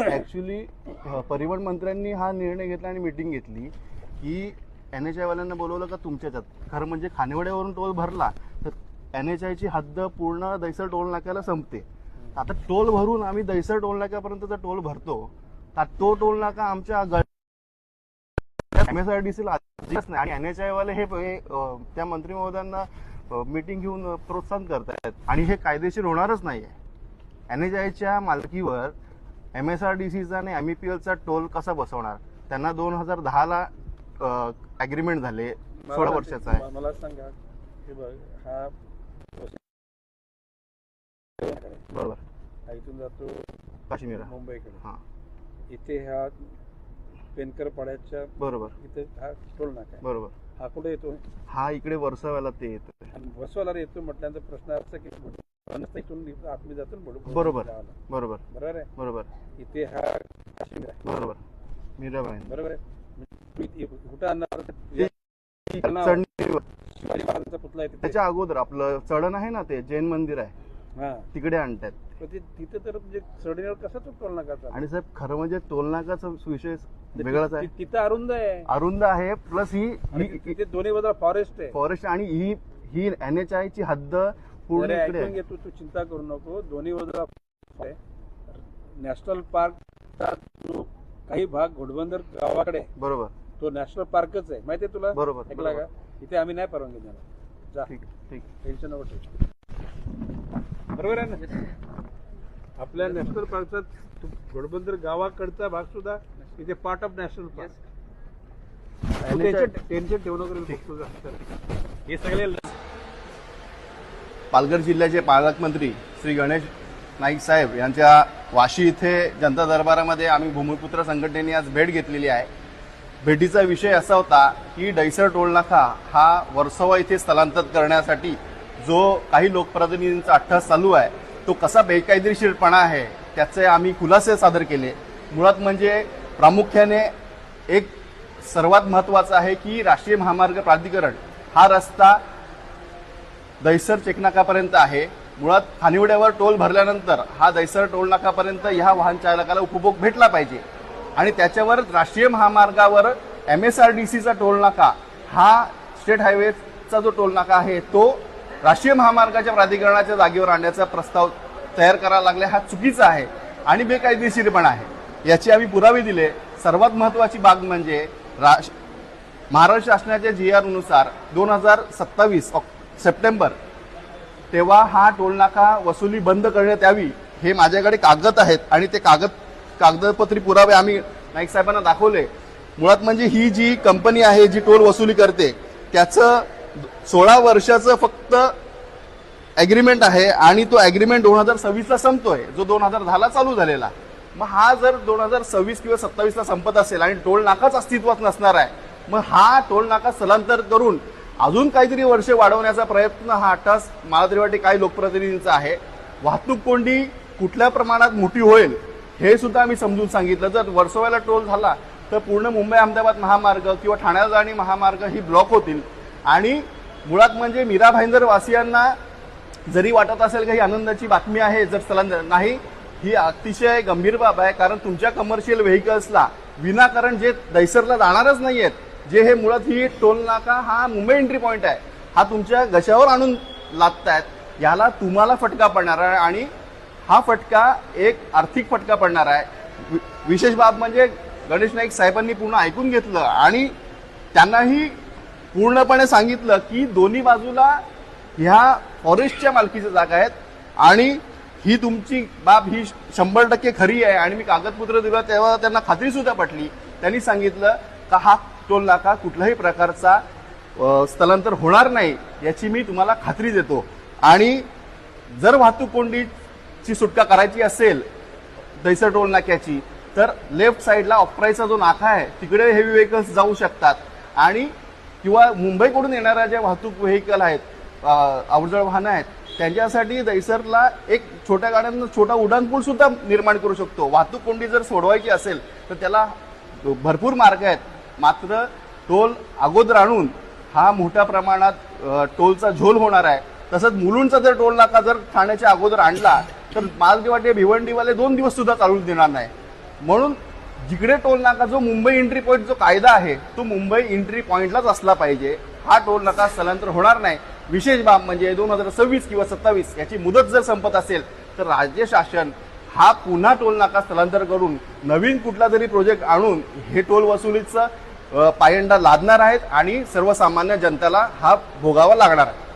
Actually परिवहन मंत्र्यांनी हा निर्णय घेतला आणि मीटिंग घेतली की एन एच आयवाल्यांना बोलवलं का तुमच्या ह्याच्यात खरं म्हणजे खानेवाड्यावरून टोल भरला तर एन एच आयची हद्द पूर्ण दैसर टोल नाक्याला संपते. आता टोल भरून आम्ही दैसर टोल नाक्यापर्यंतचा टोल भरतो तर तो टोल नाका आमच्या एम एस आर डी नाही. आणि एन एच आयवाले हे त्या मंत्री महोदयांना मीटिंग घेऊन प्रोत्साहन करतायत. आणि हे कायदेशीर होणारच नाहीये. एन एच आयच्या मालकीवर एम एस आर डी सीचा आणि एम चा टोल कसा बसवणार? त्यांना दोन हजार दहाला अग्रीमेंट झाले सोळा वर्षाचा आहे. मला सांगा हे बघ हा बरोबर. हा इथून जातो काश्मीर मुंबईकडे. हा. इथे ह्या पेनकर पाड्याच्या बरोबर. इथे हा टोल नाका आहे. बरोबर. हा कुठे येतो? हा इकडे वर्षाव्याला ते येतं आणि बसवाला येतो म्हटल्यानंतर प्रश्न असा की भडू- इथून इथं आतमध्ये जातो ना भडू- बरोबर. गावाला. बरोबर बरोबर आहे? बरोबर. इथे हा काश्मीर आहे. बरोबर. मीराबाई. बरोबर आहे? इथे कुठं आणणार? चढणीवर. शिवाजी महाराजांचा पुतळा आहे तिथे. त्याच्या अगोदर आपलं चढण आहे ना ते जैन मंदिर आहे. हा. तिकडे आणतात पण ते तिथे तर म्हणजे चढण्यावर कसा तो टोल नाका चालतो? आणि साहेब खरं म्हणजे टोलनाकाचा विषय वेगळाच आहे. तिथं अरुंद आहे. अरुंद आहे प्लस ही आणि ही तिथे दोन्ही बाजूला फॉरेस्ट आहे. फॉरेस्ट आणि ही ही एन एच आय ची हद्द पूर्ण ऐकून आहे. घे तू चिंता करू नको. दोन्ही बाजूला. नॅशनल पार्कचा जो काही भाग घोडबंदर गावाकडे बरोबर. तो नॅशनल पार्कच आहे. माहितीये तुला? बरोबर, ऐकला. का? इथे आम्ही नाही परवानगी देणार. जा. ठीक ठीक टेन्शन नको. बरोबर आहे ना? आपल्या नॅशनल पार्कचा घोडबंदर गावाकडचा भाग सुद्धा इथे part of national park tension ठेवू नको. हे सगळे पालघर जिल्ह्याचे पालकमंत्री श्री गणेश नाईक साहेब यांच्या वाशी इथे जनता दरबारामध्ये आम्ही भूमिपुत्र संघटनेने आज भेट घेतलेली आहे. भेटीचा विषय असा होता की डैसर टोलनाका हा वर्सोवा इथे स्थलांतर करण्यासाठी जो काही लोकप्रतिनिधींचा अठ्ठास चालू आहे तो कसा बेकायदेशीरपणा आहे त्याचे आम्ही खुलासे सादर केले. मुळात म्हणजे प्रामुख्याने एक सर्वात महत्त्वाचं आहे की राष्ट्रीय महामार्ग प्राधिकरण हा रस्ता दैसर चेकनाकापर्यंत आहे. मुळात खानिवड्यावर टोल भरल्यानंतर हा दैसर टोल नाकापर्यंत ह्या वाहन चालकाला उपभोग भेटला पाहिजे. आणि त्याच्यावर राष्ट्रीय महामार्गावर एम एस आर डी सीचा टोल नाका हा स्टेट हायवेचा जो टोल नाका आहे तो राष्ट्रीय महामार्गाच्या प्राधिकरणाच्या जागेवर आणण्याचा प्रस्ताव तयार करायला लागला हा चुकीचा आहे आणि बेकायदेशीर पण आहे. याचे आम्ही पुरावे दिले. सर्वात महत्वाची बाब म्हणजे राश महाराष्ट्र शासनाच्या जी आरनुसार दोन हजार सत्तावीस सप्टेंबर तेव्हा हा टोलनाका वसुली बंद करण्यात यावी हे माझ्याकडे कागद आहेत आणि ते कागद कागदपत्री पुरावे आम्ही नाईक साहेबांना दाखवले. मुळात म्हणजे ही जी कंपनी आहे जी टोल वसुली करते त्याचं सोळा वर्षाचं फक्त ॲग्रीमेंट आहे आणि तो ॲग्रीमेंट दोन हजार सव्वीसला संपतोय. जो दोन हजार दहाला चालू झालेला. मग हा जर दोन हजार सव्वीस किंवा सत्तावीसला संपत असेल आणि टोल नाकाच अस्तित्वात नसणार आहे मग हा टोल नाका स्थलांतर करून अजून काहीतरी वर्षे वाढवण्याचा प्रयत्न हा अट्टास मला तरी वाटते काही लोकप्रतिनिधींचा आहे. वाहतूक कोंडी कुठल्या प्रमाणात मोठी होईल हे सुद्धा आम्ही समजून सांगितलं. जर वर्सोव्याला टोल झाला तर पूर्ण मुंबई अहमदाबाद महामार्ग किंवा ठाण्याला जाणी महामार्ग ही ब्लॉक होतील. आणि मुळात म्हणजे मीरा भाईंदर वासियांना जरी वाटत असेल काही आनंदाची बातमी आहे जर स्थलांतर नाही ही अतिशय गंभीर बाब आहे. कारण तुमच्या कमर्शियल व्हेकल्सला विनाकारण जे दैसरला जाणारच नाही आहेत जे हे मुळात ही टोल नाका हा मुंबई एंट्री पॉईंट आहे. हा तुमच्या घशावर आणून लादतायत. याला तुम्हाला फटका पडणार आहे आणि हा फटका एक आर्थिक फटका पडणार आहे. वि- विशेष बाब म्हणजे गणेश नाईक साहेबांनी पूर्ण ऐकून घेतलं आणि त्यांनाही पूर्णपणे सांगितलं की दोन्ही बाजूला ह्या फॉरेस्टच्या मालकीच्या जागा आहेत आणि ही तुमची बाब ही शंभर टक्के खरी आहे आणि मी कागदपत्र दिलं तेव्हा त्यांना खात्री सुद्धा पटली. त्यांनी सांगितलं का हा टोल नाका कुठल्याही प्रकारचा स्थलांतर होणार नाही याची मी तुम्हाला खात्री देतो. आणि जर वाहतूक कोंडीची सुटका करायची असेल दैसर टोल नाक्याची तर लेफ्ट साईडला ऑपराईचा जो नाका आहे तिकडे हेवी व्हेकल्स जाऊ शकतात. आणि किंवा मुंबईकडून येणाऱ्या ज्या वाहतूक व्हेकल आहेत अवजळ वाहनं आहेत त्यांच्यासाठी दैसरला एक छोट्या गाड्यांना छोटा उड्डाणपूल सुद्धा निर्माण करू शकतो. वाहतूक कोंडी जर सोडवायची असेल तर त्याला भरपूर मार्ग आहेत. मात्र टोल अगोदर आणून हा मोठ्या प्रमाणात टोलचा झोल होणार आहे. तसंच मुलुंडचा जर टोल नाका जर ठाण्याच्या अगोदर आणला तर मला वाटते भिवंडीवाले दोन दिवस सुद्धा चालू देणार नाही. म्हणून जिकडे टोल नाका जो मुंबई एंट्री पॉईंट जो कायदा आहे तो मुंबई एंट्री पॉईंटलाच असला पाहिजे. हा टोल नाका स्थलांतर होणार नाही. विशेष बाब म्हणजे दोन हजार सव्वीस किंवा सत्तावीस याची मुदत जर संपत असेल तर राज्य शासन हा पुन्हा टोल नाका स्थलांतर करून नवीन कुठला तरी प्रोजेक्ट आणून हे टोल वसुलीचं पायंडा लादणार आहेत आणि सर्वसामान्य जनतेला हा भोगावा लागणार आहे.